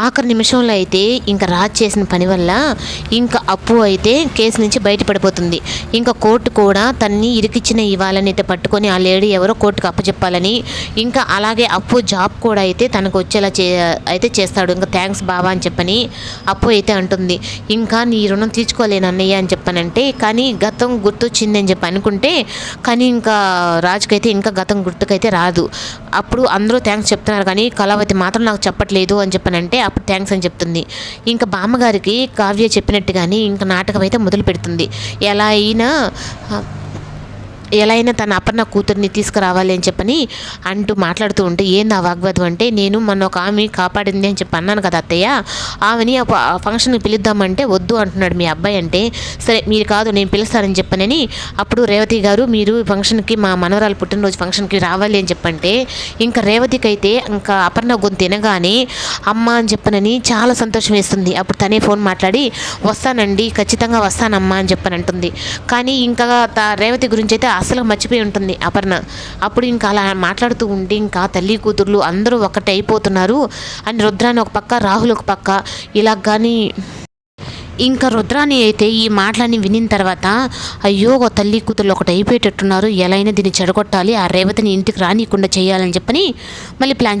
ఆఖరి నిమిషంలో అయితే ఇంకా రాజ్ చేసిన పని వల్ల ఇంకా అప్పు అయితే కేసు నుంచి బయటపడిపోతుంది. ఇంకా కోర్టు కూడా తన్ని ఇరికిచ్చిన ఇవ్వాలని అయితే పట్టుకొని ఆ లేడీ ఎవరో కోర్టుకు అప్పచెప్పాలని ఇంకా అలాగే అప్పు జాబ్ కూడా అయితే తనకు వచ్చేలా చే అయితే చేస్తాడు. ఇంకా థ్యాంక్స్ బాబా అని చెప్పని అప్పు అయితే అంటుంది. ఇంకా నీ రుణం తీర్చుకోలేను అన్నయ్య అని చెప్పానంటే కానీ గతం గుర్తొచ్చింది అని చెప్పి అనుకుంటే కానీ ఇంకా రాజుకైతే ఇంకా గతం గుర్తుకైతే రాదు. అప్పుడు అందరూ థ్యాంక్స్ చెప్తున్నారు కానీ కళావతి మాత్రం నాకు చెప్పట్లేదు అని చెప్పానంటే అప్పుడు థ్యాంక్స్ అని చెప్తుంది. ఇంకా బామ్మగారికి కావ్య చెప్పినట్టుగానే ఇంకా నాటకం అయితే మొదలు పెడుతుంది ఎలా అయినా ఎలా అయినా తన అపర్ణ కూతుర్ని తీసుకురావాలి అని చెప్పని అంటూ మాట్లాడుతూ ఉంటే ఏంది ఆ వాగ్వాదం? అంటే నేను మొన్న ఒక ఆమె కాపాడింది అని చెప్పి అన్నాను కదా అత్తయ్య. ఆమెని ఆ ఫంక్షన్కి పిలుద్దామంటే వద్దు అంటున్నాడు మీ అబ్బాయి అంటే సరే మీరు కాదు నేను పిలుస్తానని చెప్పనని అప్పుడు రేవతి గారు మీరు ఫంక్షన్కి మా మనవరాలు పుట్టినరోజు ఫంక్షన్కి రావాలి అని చెప్పంటే ఇంకా రేవతికి అయితే ఇంకా అపర్ణ గొంతు తినగానే అమ్మ అని చెప్పనని చాలా సంతోషం వేస్తుంది. అప్పుడు తనే ఫోన్ మాట్లాడి వస్తానండి ఖచ్చితంగా వస్తానమ్మా అని చెప్పని అంటుంది. కానీ ఇంకా రేవతి గురించి అయితే అసలు మర్చిపోయి ఉంటుంది. అపర్ణ అప్పుడు ఇంకా అలా మాట్లాడుతూ ఉంటే ఇంకా తల్లి కూతుర్లు అందరూ ఒకటి అయిపోతున్నారు అని రుద్రాన్ని ఒక పక్క రాహుల్ ఒక పక్క ఇలా కానీ ఇంకా రుద్రాని అయితే ఈ మాటలన్నీ వినిన తర్వాత అయ్యో ఒక తల్లి కూతురు ఒకటి అయిపోయేటట్టున్నారు ఎలా అయినా దీన్ని చెడగొట్టాలి. ఆ రేవతిని ఇంటికి రానియకుండా చేయాలని చెప్పని మళ్ళీ ప్లాన్ చేస్తారు